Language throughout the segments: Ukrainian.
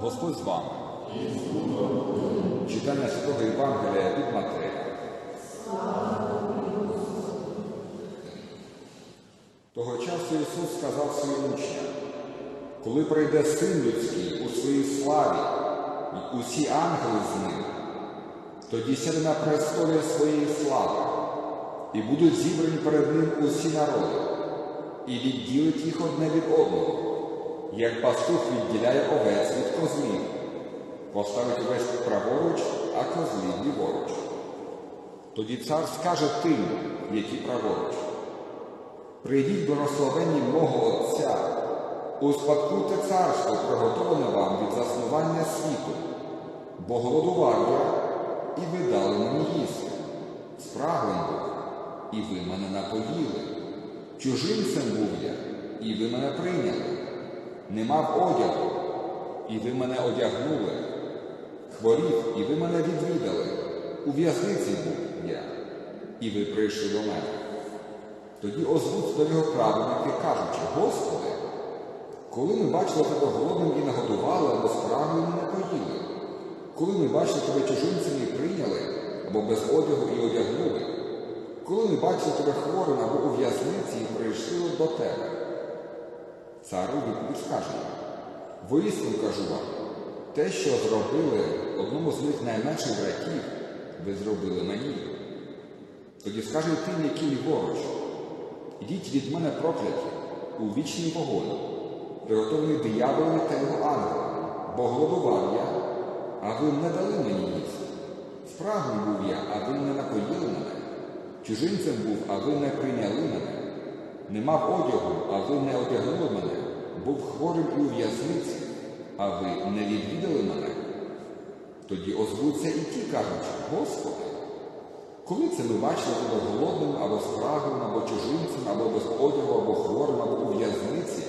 Господь з вами. Читання Святого Євангелія від Матея. Того часу Ісус сказав своїм учням, коли прийде син людський у своїй славі, і усі ангели з ним, тоді сяде на престолі своєї слави, і будуть зібрані перед ним усі народи, і відділить їх одне від одного, як пастух відділяє овець від козлів, поставить овець праворуч, а козлів ліворуч. Тоді цар скаже тим, які праворуч. Прийдіть благословенні мого Отця, успадкуйте царство, приготовлене вам від заснування світу, бо голодував я, і ви дали мені їсти. Спраглим був, і ви мене напоїли. Чужинцем був я, і ви мене прийняли. Не мав одягу, і ви мене одягнули. Хворів, і ви мене відвідали. У в'язниці був я, і ви прийшли до мене. Тоді озвуть до його праведники, кажучи, Господи, коли ми бачили тебе голодним і нагодували, або справою не поїли, коли ми бачили тебе чужинцем і прийняли, або без одягу і одягнули, коли ми бачили тебе хворим або у в'язниці і прийшли до тебе. Цар у відповідь скаже воістину кажу вам, те, що зробили одному з них найменших братів, ви зробили мені. Тоді скаже тим, які ліворуч, ідіть від мене прокляті у вічний вогонь, приготовлений дияволу та його ангелам, бо голодував я, а ви не дали мені їсти. Спрагним був я, а ви не напоїли мене. Чужинцем був, а ви не прийняли мене. Не мав одягу, а ви не одягнули мене, був хворим і у в'язниці, а ви не відвідали мене. Тоді озвуться і ті, кажуть, Господи, коли це ми бачили тебе голодним, або спраглим, або чужинцем, або без одягу, або хворим, або у в'язниці,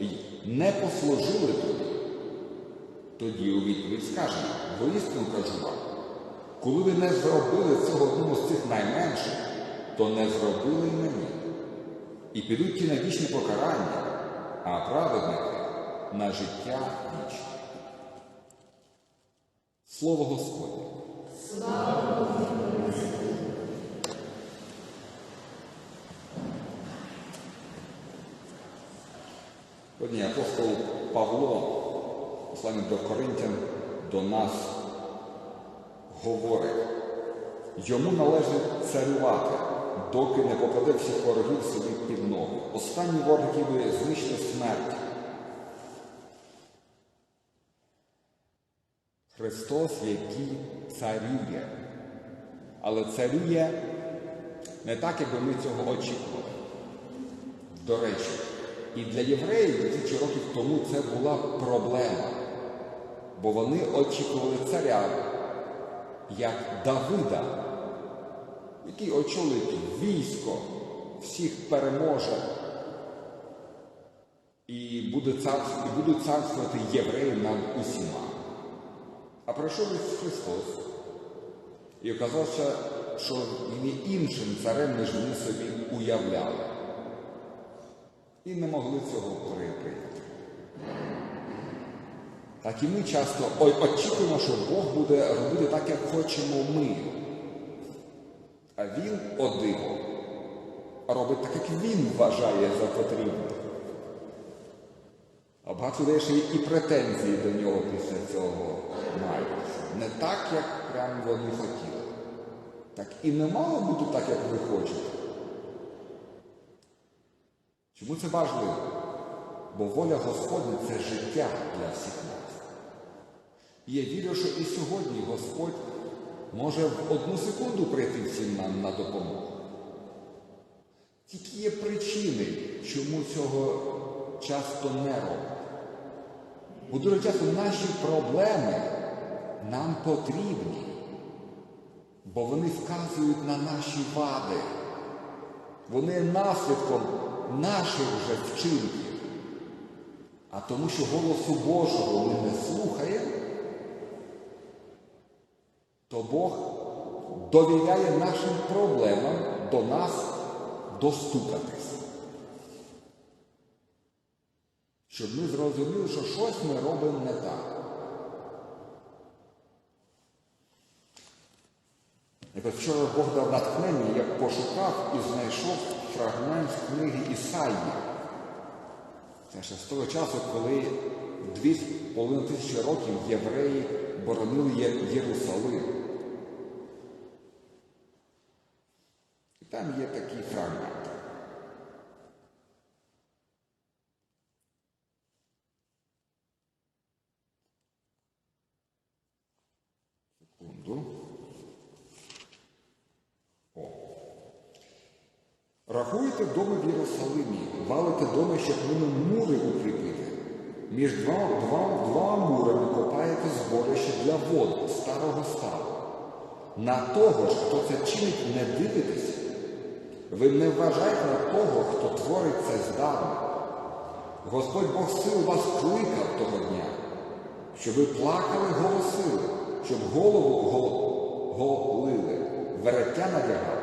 і не послужили тобі? Тоді у відповідь скажемо, воістину кажу вам, коли ви не зробили цього одному з цих найменших, то не зробили й мені. І підуть ті на вічне покарання, а праведники на життя вічне. Слово Господнє. Сьогодні апостол Павло, посланник до Коринтян, до нас говорить, йому належить царювати, доки не попаде всіх ворогів собі під ноги. Останній ворог, який би знищив смерть. Христос, який царює, але царює не так, якби ми цього очікували. До речі, і для євреїв тисячі років тому це була проблема, бо вони очікували царя як Давида, який очолить військо, всіх переможе і буде царствувати, і будуть царствувати євреї над усіма. А пройшов Ісус Христос і оказалося, що є іншим царем, ніж вони собі уявляли. І не могли цього прийняти. Так і ми часто очікуємо, що Бог буде робити так, як хочемо ми. А Він один робить так, як він вважає за потрібне. А багато людей ще і претензії до нього після цього мають. Не так, як прям вони хотіли. Так і не мало бути так, як ви хочете. Чому це важливо? Бо воля Господня це життя для всіх нас. І я вірю, що і сьогодні Господь може в одну секунду прийти всім нам на допомогу. Тільки є причини, чому цього часто не робить. Бо дуже часто наші проблеми нам потрібні, бо вони вказують на наші вади. Вони наслідком наших же вчинків. А тому, що голосу Божого ми не слухаємо, то Бог довіряє нашим проблемам до нас достукатись. Щоб ми зрозуміли, що щось ми робимо не так. Якось вчора Бог дав натхнення, я пошукав і знайшов фрагмент книги Ісаї. Це ще з того часу, коли дві з половиною тисячі років євреї боронили Єрусалим. І там є такий фрагмент. Секунду. О. Рахуйте доми в Єрусалимі, валите доми, щоб ними мури укріпити. Між два, два, два мурами копаєте зборище для вод старого ставу. На того ж, хто це чинить, не дивитесь. Ви не вважаєте на того, хто творить це здавна. Господь Бог сил вас кликав того дня, щоб ви плакали, голосили, щоб голову голили, вереття надягали.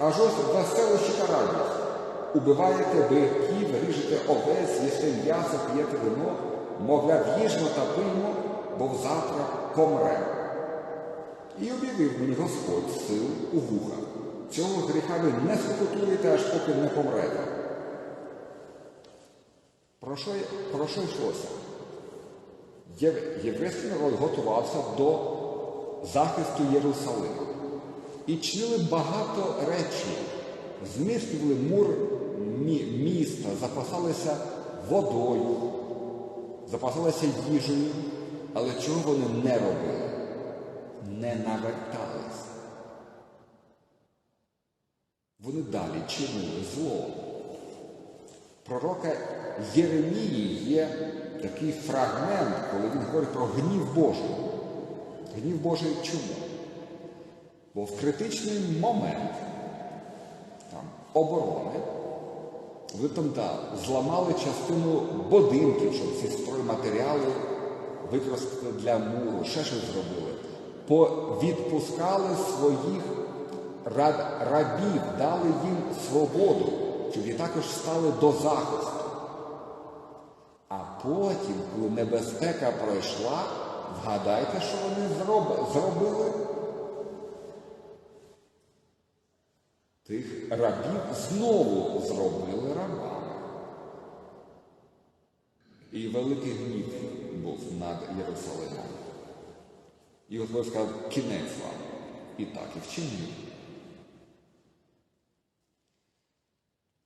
Аж ось веселощі та радість. Убиваєте биків, ріжете овець, їсте м'ясо, п'єте вино, мовляв, їжмо та пиймо, бо завтра помремо. І об'явив мені Господь сил у вуха. Цього гріха ви не спокутуєте, аж поки не помрете. Про що, про що йшлося? Єв- Єврейський народ готувався до захисту Єрусалима. І чинили багато речей. Зміцнювали мур мі- міста, запасалися водою, запасалися їжею, але чого вони не робили? Не навертались. Вони далі чинили зло. Пророка Єремії є такий фрагмент, коли він говорить про гнів Божий. Гнів Божий чому? Бо в критичний момент там, оборони ви там да, зламали частину будинків, щоб ці стройматеріали використати для муру, ще щось зробили. Відпускали своїх раб, рабів, дали їм свободу, щоб і також стали до захисту. А потім, коли небезпека пройшла, вгадайте, що вони зроб- зробили? Тих рабів знову зробили рабами. І великий гнів був над Єрусалимом. І Господь сказав, кінець вам. І так і вчинив.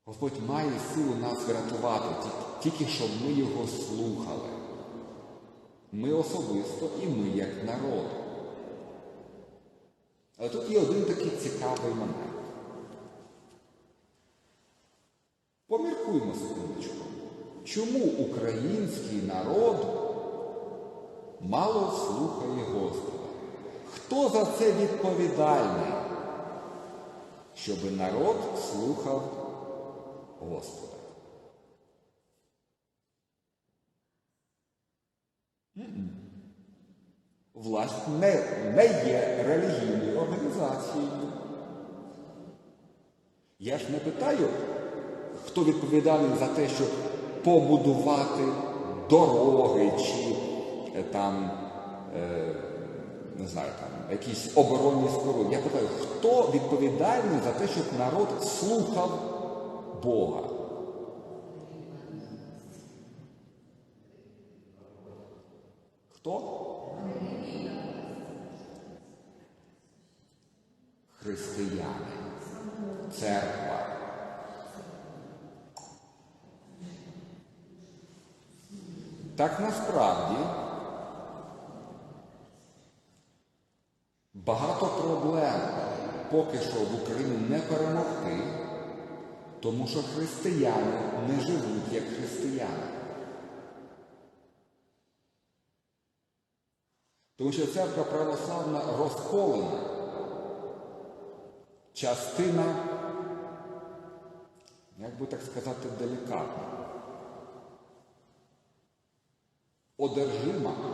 Господь має силу нас врятувати, тільки щоб ми його слухали. Ми особисто і ми як народ. Але тут є один такий цікавий момент. Поміркуймо секундочку. Чому український народ мало слухає Господа? Хто за це відповідальний? Щоб народ слухав Господа. Власть не, не є релігійною організацією. Я ж не питаю, хто відповідальний за те, щоб побудувати дороги чи е, там, е, не знаю, там, якісь оборонні споруди. Я питаю, хто відповідальний за те, щоб народ слухав Бога? Хто? Християни, церква. Так насправді багато проблем поки що в Україні не перемогти, тому що християни не живуть як християни. Тому що церква православна розколена. Частина, як би так сказати, делікатно, одержима.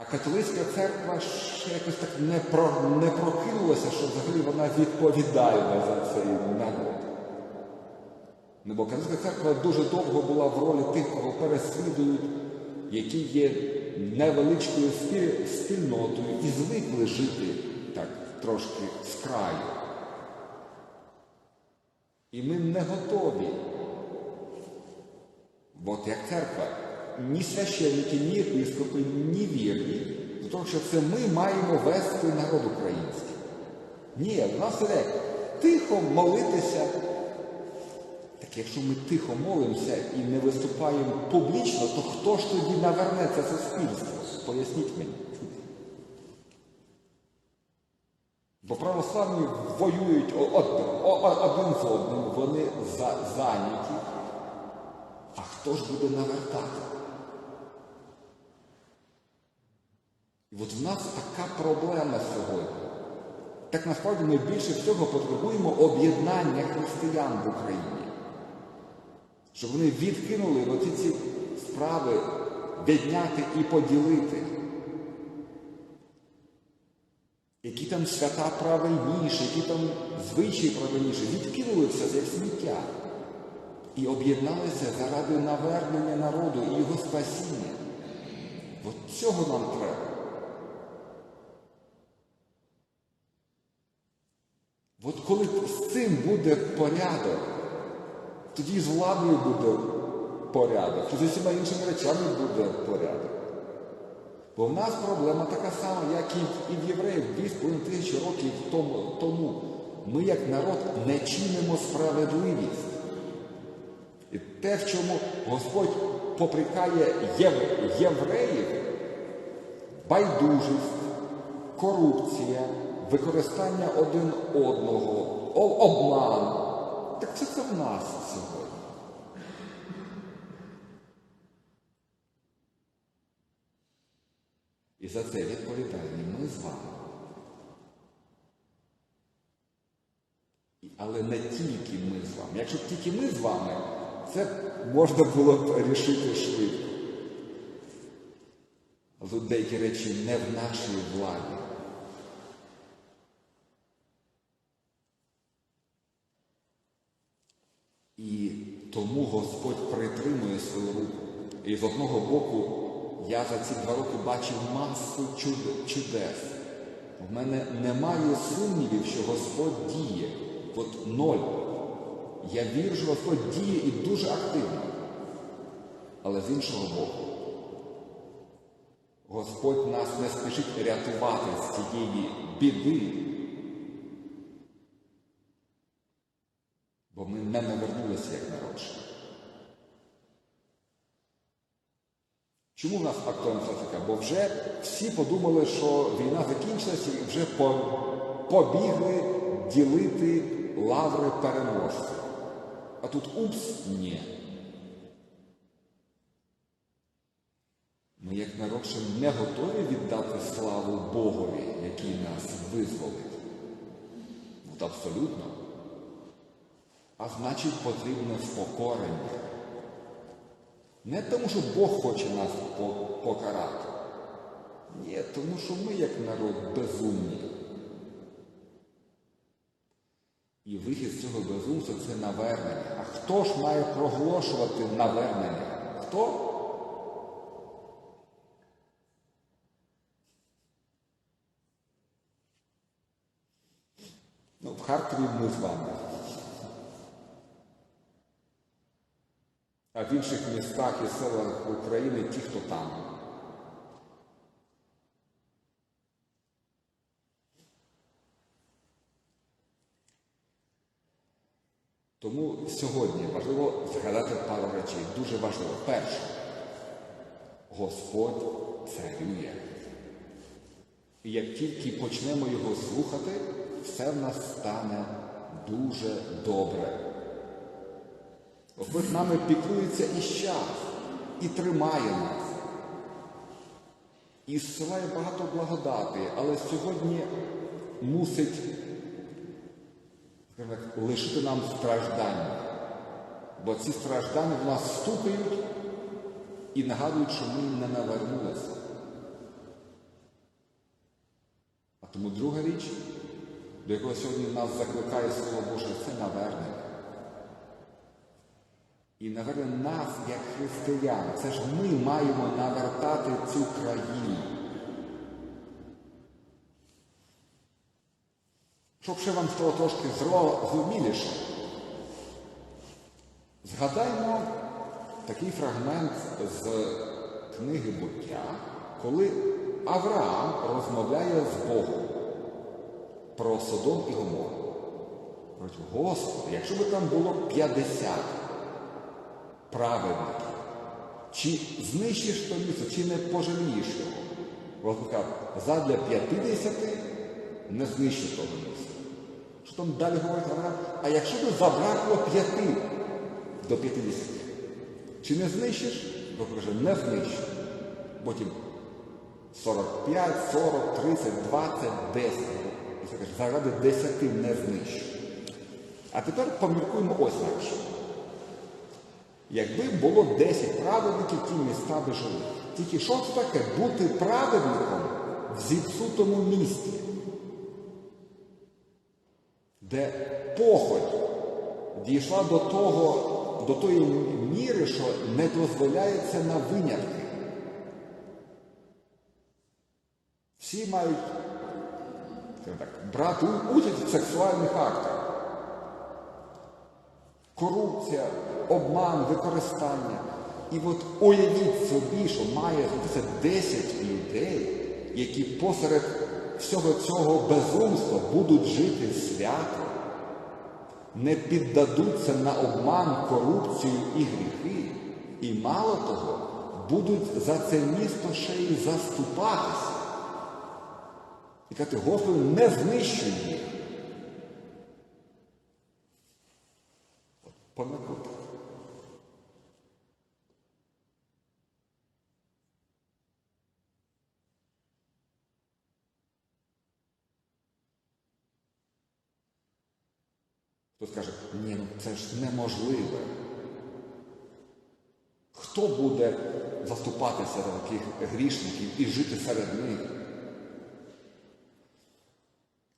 А католицька церква ще якось так не, про, не прокинулася, що взагалі вона відповідальна за цей народ. Ну, бо Казанська церква дуже довго була в ролі тих, кого переслідують, які є невеличкою спільнотою і звикли жити так трошки з краю. І ми не готові. От як церква, ні священники, ні єпископи, ні вірні, до що це ми маємо вести народ український. Ні, в нас іде тихо молитися. Так якщо ми тихо молимося і не виступаємо публічно, то хто ж тоді наверне це суспільство? Поясніть мені. Бо православні воюють один з одним, вони за- зайняті. А хто ж буде навертати? От в нас така проблема сьогодні. Так насправді ми більше всього потребуємо об'єднання християн в Україні. Щоб вони відкинули оці ці справи відняти і поділити. Які там свята правильніші, які там звичаї правильніші, відкинули все як сміття і об'єдналися заради навернення народу і його спасіння. От цього нам треба. От коли з цим буде порядок, тоді з владою буде порядок, і з усіма іншими речами буде порядок. Бо в нас проблема така сама, як і, в євреїв 2,5 тисячі років тому. Ми, як народ, не чинимо справедливість. І те, в чому Господь попрекає єв- євреїв, байдужість, корупція, використання один одного, обман. Так це це в нас сьогодні. І за це відповідальні ми з вами. Але не тільки ми з вами. Якщо б тільки ми з вами, це можна було б рішити швидко. Але деякі речі не в нашій владі. І тому Господь притримує свою руку. І з одного боку я за ці два роки бачив масу чуд- чудес. В мене немає сумнівів, що Господь діє. От ноль. Я вірю, що Господь діє і дуже активно. Але з іншого боку, Господь нас не спішить рятувати з цієї біди, бо ми не навернулися як народжені. Чому в нас актуальна статика? Бо вже всі подумали, що війна закінчилася і вже побігли ділити лаври переможців. А тут упс, ні. Ми, як народ, ще не готові віддати славу Богові, який нас визволить. От абсолютно. А значить, потрібне впокорення. Не тому, що Бог хоче нас покарати. Ні, тому що ми, як народ, безумні. І вихід з цього безумства це навернення. А хто ж має проголошувати навернення? Хто? Ну, в Харкові ми з вами. А в інших містах і селах України ті, хто там. Тому сьогодні важливо згадати пару речей. Дуже важливо. Перше, Господь царює. І як тільки почнемо його слухати, все в нас стане дуже добре. Господь нами піклується і час, і тримає нас. І зсилає багато благодати, але сьогодні мусить так, лишити нам страждання. Бо ці страждання в нас стукають і нагадують, що ми не навернулися. А тому друга річ, до якого сьогодні нас закликає Слово Боже, це навернення. І, напевно, нас, як християн, це ж ми маємо навертати цю країну. Щоб ще вам стало трошки зрозуміліше, згадаймо такий фрагмент з книги буття, коли Авраам розмовляє з Богом про Содом і Гомору. Господи, якщо би там було 50 праведників, чи знищиш то місце, чи не пожалієш його? Господь задля 50 не знищиш того місця. Що там далі говорить Авраам? А якщо би забракло п'яти до 50, чи не знищиш? Бог каже, не знищу. Потім 45, 40, 30, 20, 10. І це каже, заради 10 не знищу. А тепер поміркуємо ось на що. Якби було 10 праведників, ті міста би жили. Тільки що це таке бути праведником в зіпсутому місті, де похоть дійшла до того, до тої міри, що не дозволяється на винятки. Всі мають так, брати участь в сексуальних актах. Корупція, обман, використання. І от уявіть собі, що має це 10 людей, які посеред всього цього безумства будуть жити свято, не піддадуться на обман, корупцію і гріхи. І мало того, будуть за це місто ще й заступатися. І казати, Господи, не знищуй їх. Хто скаже, ні, ну це ж неможливо. Хто буде заступатися за таких грішників і жити серед них?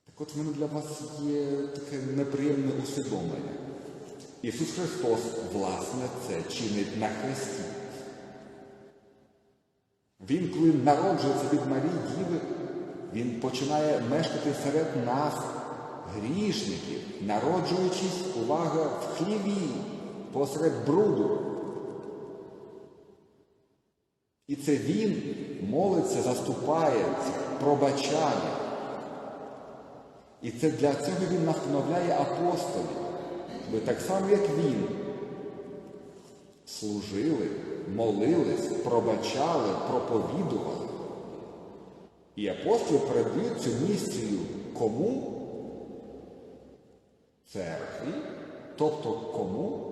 Так от в мене для вас є таке неприємне усвідомлення. Ісус Христос, власне, це чинить на хресті. Він, коли народжується від Марії Діви, він починає мешкати серед нас, грішників, народжуючись, увага, в хліві, посеред бруду. І це він молиться, заступається, пробачає. І це для цього він настановляє апостолів. Ви так само, як він, служили, молились, пробачали, проповідували. І апостоли передають цю місію кому? Церкві, тобто кому?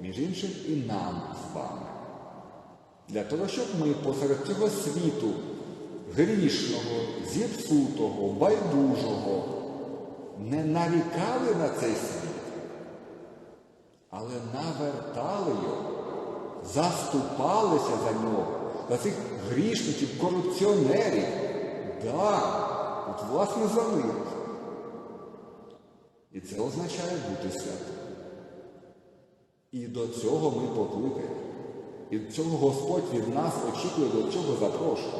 Між іншим і нам з вами. Для того, щоб ми посеред цього світу грішного, зіпсутого, байдужого не нарікали на цей світ, але навертали його, заступалися за нього, за цих грішників, корупціонерів. Да, от власне за них. І це означає бути святим. І до цього ми покликаємо. І до цього Господь від нас очікує, до чого запрошує.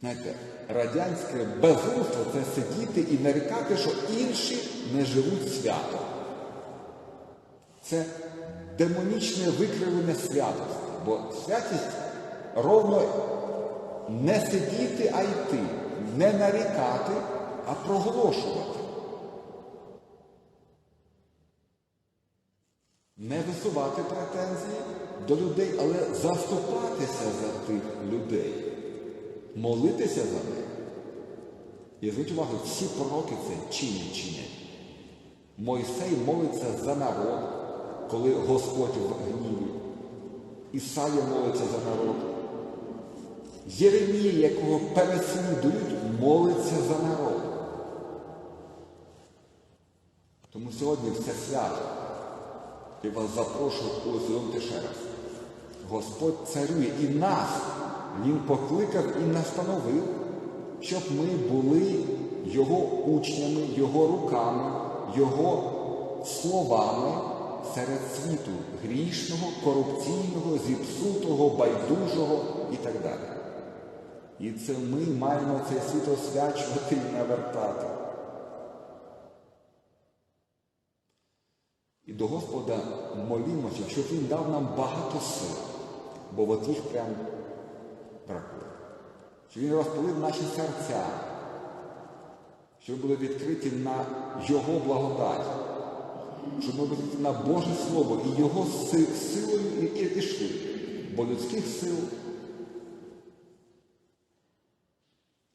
Знаєте, радянське безумство це сидіти і нарікати, що інші не живуть свято. Це демонічне викривлення святості. Бо святість ровно не сидіти, а йти, не нарікати, а проголошувати. Не висувати претензії до людей, але заступатися за тих людей, молитися за них. І зверніть увагу, всі пророки це чинять чинять. Мойсей молиться за народ, коли Господь в гніві. Ісая молиться за народ. Єремія, якого переслідують, молиться за народ. Тому сьогодні все свято. І вас запрошую усвідомити ще раз. Господь царює і нас, Він покликав і настановив, щоб ми були Його учнями, Його руками, Його словами серед світу грішного, корупційного, зіпсутого, байдужого і так далі. І це ми маємо цей світ освячувати і навертати. До Господа молімося, щоб Він дав нам багато сил, бо от їх прям бракує. Щоб Він розпалив наші серця, щоб ми були відкриті на Його благодать, щоб ми були на Боже Слово і Його силою і, ішли. Бо людських сил.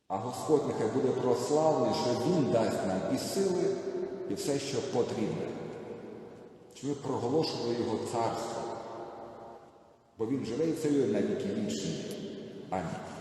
А Господь нехай буде прославлений, що Він дасть нам і сили, і все, що потрібне. Щоб ми проголошували Його царство, бо Він живе і царює на віки вічні. Амінь.